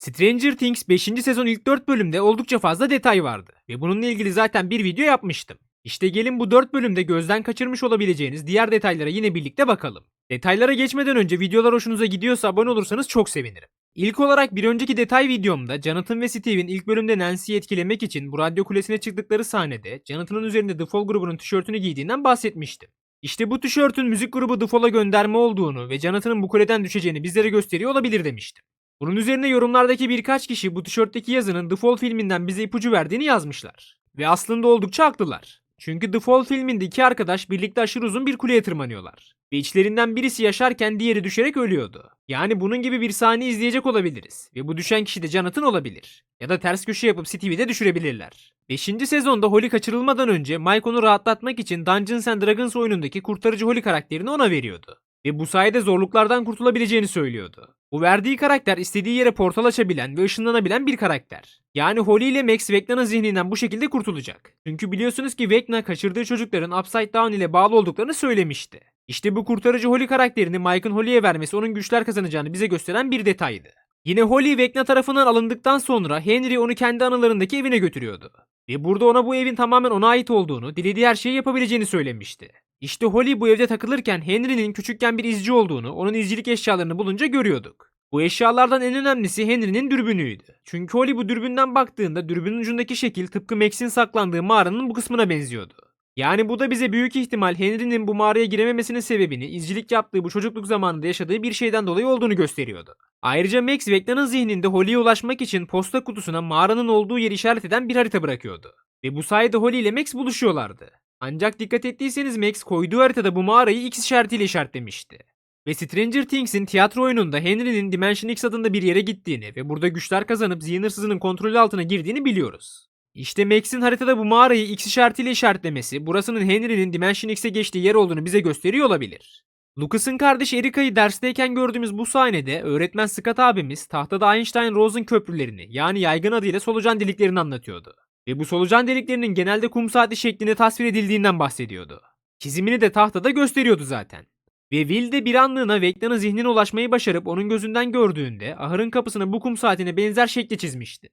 Stranger Things 5. sezon ilk 4 bölümde oldukça fazla detay vardı ve bununla ilgili zaten bir video yapmıştım. İşte gelin bu 4 bölümde gözden kaçırmış olabileceğiniz diğer detaylara yine birlikte bakalım. Detaylara geçmeden önce videolar hoşunuza gidiyorsa abone olursanız çok sevinirim. İlk olarak bir önceki detay videomda Jonathan ve Steve'in ilk bölümde Nancy'yi etkilemek için bu radyo kulesine çıktıkları sahnede Jonathan'ın üzerinde The Fall grubunun tişörtünü giydiğinden bahsetmiştim. İşte bu tişörtün müzik grubu The Fall'a gönderme olduğunu ve Jonathan'ın bu kuleden düşeceğini bizlere gösteriyor olabilir demiştim. Bunun üzerine yorumlardaki birkaç kişi bu tişörtteki yazının The Fall filminden bize ipucu verdiğini yazmışlar. Ve aslında oldukça haklılar. Çünkü The Fall filminde iki arkadaş birlikte aşırı uzun bir kuleye tırmanıyorlar. Ve içlerinden birisi yaşarken diğeri düşerek ölüyordu. Yani bunun gibi bir sahne izleyecek olabiliriz. Ve bu düşen kişi de Jonathan olabilir. Ya da ters köşe yapıp Steve'i de düşürebilirler. 5. sezonda Holly kaçırılmadan önce Mike onu rahatlatmak için Dungeons and Dragons oyunundaki kurtarıcı Holly karakterini ona veriyordu. Ve bu sayede zorluklardan kurtulabileceğini söylüyordu. Bu verdiği karakter istediği yere portal açabilen ve ışınlanabilen bir karakter. Yani Holly ile Max Vecna'nın zihninden bu şekilde kurtulacak. Çünkü biliyorsunuz ki Vecna kaçırdığı çocukların Upside Down ile bağlı olduklarını söylemişti. İşte bu kurtarıcı Holly karakterini Mike'ın Holly'e vermesi onun güçler kazanacağını bize gösteren bir detaydı. Yine Holly Vecna tarafından alındıktan sonra Henry onu kendi anılarındaki evine götürüyordu. Ve burada ona bu evin tamamen ona ait olduğunu, dilediği her şeyi yapabileceğini söylemişti. İşte Holly bu evde takılırken Henry'nin küçükken bir izci olduğunu, onun izcilik eşyalarını bulunca görüyorduk. Bu eşyalardan en önemlisi Henry'nin dürbünüydü. Çünkü Holly bu dürbünden baktığında dürbünün ucundaki şekil tıpkı Max'in saklandığı mağaranın bu kısmına benziyordu. Yani bu da bize büyük ihtimal Henry'nin bu mağaraya girememesinin sebebini izcilik yaptığı bu çocukluk zamanında yaşadığı bir şeyden dolayı olduğunu gösteriyordu. Ayrıca Max Vecna'nın zihninde Holly'ye ulaşmak için posta kutusuna mağaranın olduğu yeri işaret eden bir harita bırakıyordu. Ve bu sayede Holly ile Max buluşuyorlardı. Ancak dikkat ettiyseniz Max koyduğu haritada bu mağarayı X işaretiyle işaretlemişti. Ve Stranger Things'in tiyatro oyununda Henry'nin Dimension X adında bir yere gittiğini ve burada güçler kazanıp hırsızının kontrolü altına girdiğini biliyoruz. İşte Max'in haritada bu mağarayı X işaretiyle işaretlemesi burasının Henry'nin Dimension X'e geçtiği yer olduğunu bize gösteriyor olabilir. Lucas'ın kardeşi Erica'yı dersteyken gördüğümüz bu sahnede öğretmen Scott abimiz tahtada Einstein-Rosen köprülerini yani yaygın adıyla solucan deliklerini anlatıyordu. Ve bu solucan deliklerinin genelde kum saati şeklinde tasvir edildiğinden bahsediyordu. Çizimini de tahtada gösteriyordu zaten. Ve Will de bir anlığına Vecna'nın zihnine ulaşmayı başarıp onun gözünden gördüğünde ahırın kapısına bu kum saatine benzer şekli çizmişti.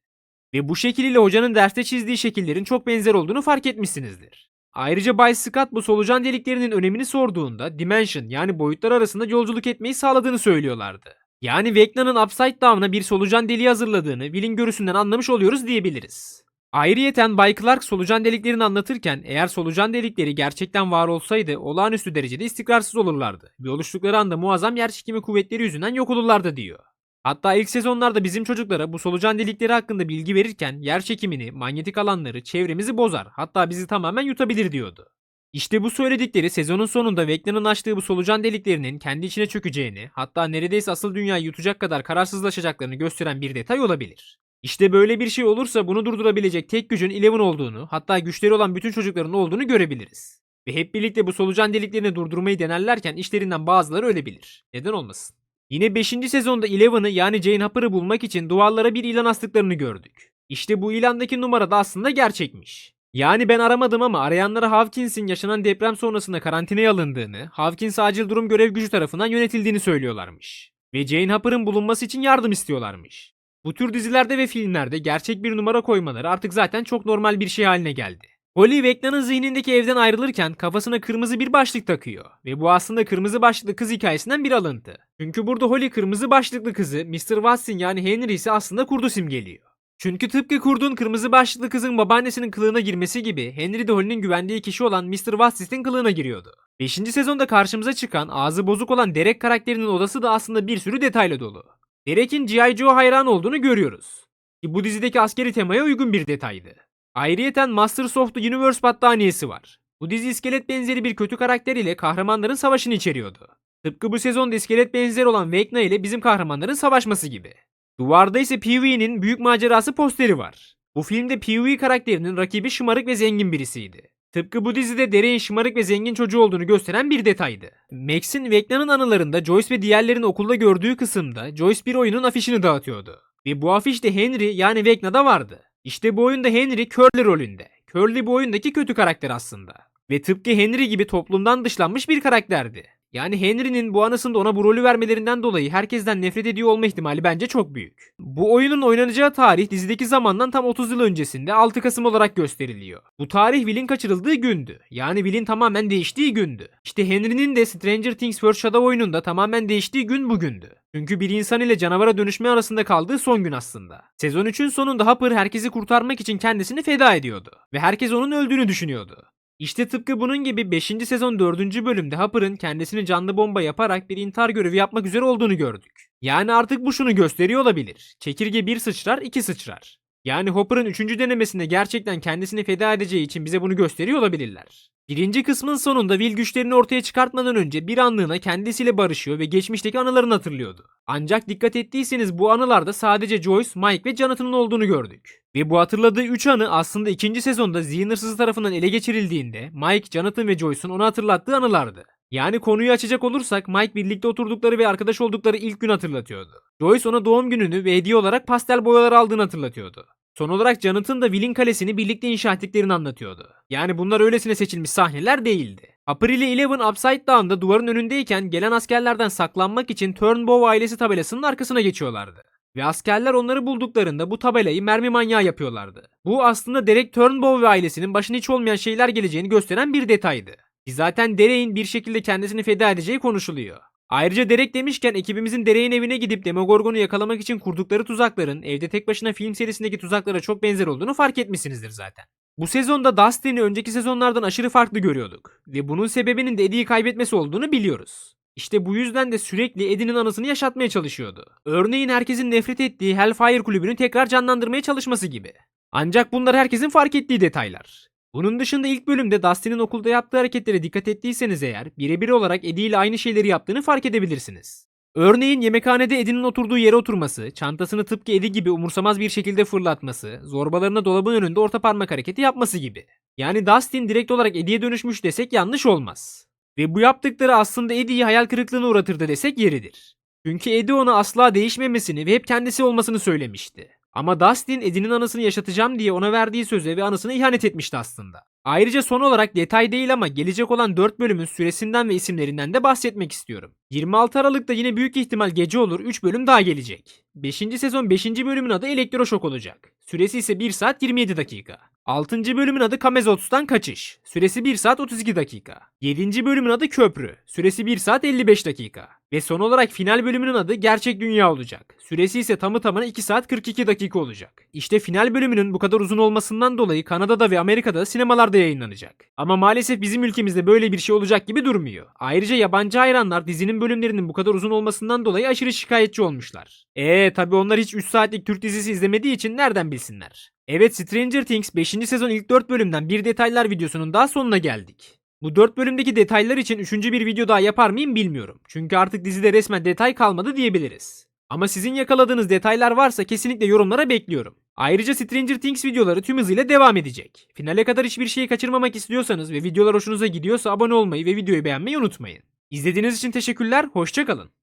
Ve bu şekil hocanın derste çizdiği şekillerin çok benzer olduğunu fark etmişsinizdir. Ayrıca Bay Scott bu solucan deliklerinin önemini sorduğunda Dimension yani boyutlar arasında yolculuk etmeyi sağladığını söylüyorlardı. Yani Vecna'nın Upside Down'a bir solucan deliği hazırladığını Will'in görüsünden anlamış oluyoruz diyebiliriz. Ayrıyeten Bay Clark solucan deliklerini anlatırken eğer solucan delikleri gerçekten var olsaydı olağanüstü derecede istikrarsız olurlardı ve oluştukları anda muazzam yerçekimi kuvvetleri yüzünden yok olurlardı diyor. Hatta ilk sezonlarda bizim çocuklara bu solucan delikleri hakkında bilgi verirken yer çekimini, manyetik alanları, çevremizi bozar hatta bizi tamamen yutabilir diyordu. İşte bu söyledikleri sezonun sonunda Vecna'nın açtığı bu solucan deliklerinin kendi içine çökeceğini hatta neredeyse asıl dünyayı yutacak kadar kararsızlaşacaklarını gösteren bir detay olabilir. İşte böyle bir şey olursa bunu durdurabilecek tek gücün Eleven olduğunu hatta güçleri olan bütün çocukların olduğunu görebiliriz. Ve hep birlikte bu solucan deliklerini durdurmayı denerlerken işlerinden bazıları ölebilir. Neden olmasın? Yine 5. sezonda Eleven'ı yani Jane Hopper'ı bulmak için duvarlara bir ilan astıklarını gördük. İşte bu ilandaki numara da aslında gerçekmiş. Yani ben aramadım ama arayanlara Hawkins'in yaşanan deprem sonrasında karantinaya alındığını, Hawkins acil durum görev gücü tarafından yönetildiğini söylüyorlarmış. Ve Jane Hopper'ın bulunması için yardım istiyorlarmış. Bu tür dizilerde ve filmlerde gerçek bir numara koymaları artık zaten çok normal bir şey haline geldi. Holly Vecna'nın zihnindeki evden ayrılırken kafasına kırmızı bir başlık takıyor. Ve bu aslında kırmızı başlıklı kız hikayesinden bir alıntı. Çünkü burada Holly kırmızı başlıklı kızı Mr. Watson yani Henry ise aslında kurdu simgeliyor. Çünkü tıpkı kurdun kırmızı başlıklı kızın babaannesinin kılığına girmesi gibi Henry de Holly'nin güvendiği kişi olan Mr. Watson'ın kılığına giriyordu. 5. sezonda karşımıza çıkan ağzı bozuk olan Derek karakterinin odası da aslında bir sürü detayla dolu. Derek'in G.I. Joe hayran olduğunu görüyoruz. Ki bu dizideki askeri temaya uygun bir detaydı. Ayrıyeten Masters of the Universe battaniyesi var. Bu dizi iskelet benzeri bir kötü karakter ile kahramanların savaşını içeriyordu. Tıpkı bu sezonda iskelet benzeri olan Vecna ile bizim kahramanların savaşması gibi. Duvarda ise Pee-wee'nin büyük macerası posteri var. Bu filmde Pee-wee karakterinin rakibi şımarık ve zengin birisiydi. Tıpkı bu dizide Derek'in şımarık ve zengin çocuğu olduğunu gösteren bir detaydı. Max'in Vecna'nın anılarında Joyce ve diğerlerini okulda gördüğü kısımda Joyce bir oyunun afişini dağıtıyordu. Ve bu afişte Henry yani Vecna'da vardı. İşte bu oyunda Henry Curly rolünde. Curly bu oyundaki kötü karakter aslında. Ve tıpkı Henry gibi toplumdan dışlanmış bir karakterdi. Yani Henry'nin bu anısında ona bu rolü vermelerinden dolayı herkesten nefret ediyor olma ihtimali bence çok büyük. Bu oyunun oynanacağı tarih dizideki zamandan tam 30 yıl öncesinde 6 Kasım olarak gösteriliyor. Bu tarih Will'in kaçırıldığı gündü. Yani Will'in tamamen değiştiği gündü. İşte Henry'nin de Stranger Things First Shadow oyununda tamamen değiştiği gün bugündü. Çünkü bir insan ile canavara dönüşme arasında kaldığı son gün aslında. Sezon 3'ün sonunda Hopper herkesi kurtarmak için kendisini feda ediyordu. Ve herkes onun öldüğünü düşünüyordu. İşte tıpkı bunun gibi 5. sezon 4. bölümde Hopper'ın kendisini canlı bomba yaparak bir intihar görevi yapmak üzere olduğunu gördük. Yani artık bu şunu gösteriyor olabilir. Çekirge bir sıçrar, iki sıçrar. Yani Hopper'ın 3. denemesinde gerçekten kendisini feda edeceği için bize bunu gösteriyor olabilirler. Birinci kısmın sonunda Will güçlerini ortaya çıkartmadan önce bir anlığına kendisiyle barışıyor ve geçmişteki anılarını hatırlıyordu. Ancak dikkat ettiyseniz bu anılarda sadece Joyce, Mike ve Jonathan'ın olduğunu gördük. Ve bu hatırladığı 3 anı aslında ikinci sezonda zihin hırsızı tarafından ele geçirildiğinde Mike, Jonathan ve Joyce'un onu hatırlattığı anılardı. Yani konuyu açacak olursak Mike birlikte oturdukları ve arkadaş oldukları ilk gün hatırlatıyordu. Joyce ona doğum gününü ve hediye olarak pastel boyalar aldığını hatırlatıyordu. Son olarak Jonathan da Will'in kalesini birlikte inşa ettiklerini anlatıyordu. Yani bunlar öylesine seçilmiş sahneler değildi. April ile Eleven Upside Down'da duvarın önündeyken gelen askerlerden saklanmak için Turnbow ailesi tabelasının arkasına geçiyorlardı. Ve askerler onları bulduklarında bu tabelayı mermi manyağı yapıyorlardı. Bu aslında Derek Turnbow ve ailesinin başına hiç olmayan şeyler geleceğini gösteren bir detaydı. Zaten Derek'in bir şekilde kendisini feda edeceği konuşuluyor. Ayrıca Derek demişken ekibimizin Derek'in evine gidip Demogorgon'u yakalamak için kurdukları tuzakların evde tek başına film serisindeki tuzaklara çok benzer olduğunu fark etmişsinizdir zaten. Bu sezonda Dustin'i önceki sezonlardan aşırı farklı görüyorduk ve bunun sebebinin de Eddie'yi kaybetmesi olduğunu biliyoruz. İşte bu yüzden de sürekli Eddie'nin anısını yaşatmaya çalışıyordu. Örneğin herkesin nefret ettiği Hellfire kulübünü tekrar canlandırmaya çalışması gibi. Ancak bunlar herkesin fark ettiği detaylar. Bunun dışında ilk bölümde Dustin'in okulda yaptığı hareketlere dikkat ettiyseniz eğer birebir olarak Eddie ile aynı şeyleri yaptığını fark edebilirsiniz. Örneğin yemekhanede Eddie'nin oturduğu yere oturması, çantasını tıpkı Eddie gibi umursamaz bir şekilde fırlatması, zorbalarına dolabın önünde orta parmak hareketi yapması gibi. Yani Dustin direkt olarak Eddie'ye dönüşmüş desek yanlış olmaz. Ve bu yaptıkları aslında Eddie'yi hayal kırıklığına uğratırdı desek yeridir. Çünkü Eddie ona asla değişmemesini ve hep kendisi olmasını söylemişti. Ama Dustin Eddie'nin anısını yaşatacağım diye ona verdiği söze ve anısına ihanet etmişti aslında. Ayrıca son olarak detay değil ama gelecek olan 4 bölümün süresinden ve isimlerinden de bahsetmek istiyorum. 26 Aralık'ta yine büyük ihtimal gece olur 3 bölüm daha gelecek. 5. sezon 5. bölümün adı Elektroşok olacak. Süresi ise 1 saat 27 dakika. 6. bölümün adı Kamezots'tan Kaçış. Süresi 1 saat 32 dakika. 7. bölümün adı Köprü. Süresi 1 saat 55 dakika. Ve son olarak final bölümünün adı Gerçek Dünya olacak. Süresi ise tamı tamına 2 saat 42 dakika olacak. İşte final bölümünün bu kadar uzun olmasından dolayı Kanada'da ve Amerika'da sinemalarda yayınlanacak. Ama maalesef bizim ülkemizde böyle bir şey olacak gibi durmuyor. Ayrıca yabancı hayranlar dizinin bölümlerinin bu kadar uzun olmasından dolayı aşırı şikayetçi olmuşlar. Eee tabi onlar hiç 3 saatlik Türk dizisi izlemediği için nereden bilsinler? Evet Stranger Things 5. sezon ilk 4 bölümden bir detaylar videosunun daha sonuna geldik. Bu 4 bölümdeki detaylar için 3. bir video daha yapar mıyım bilmiyorum. Çünkü artık dizide resmen detay kalmadı diyebiliriz. Ama sizin yakaladığınız detaylar varsa kesinlikle yorumlara bekliyorum. Ayrıca Stranger Things videoları tüm hızıyla devam edecek. Finale kadar hiçbir şeyi kaçırmamak istiyorsanız ve videolar hoşunuza gidiyorsa abone olmayı ve videoyu beğenmeyi unutmayın. İzlediğiniz için teşekkürler, hoşçakalın.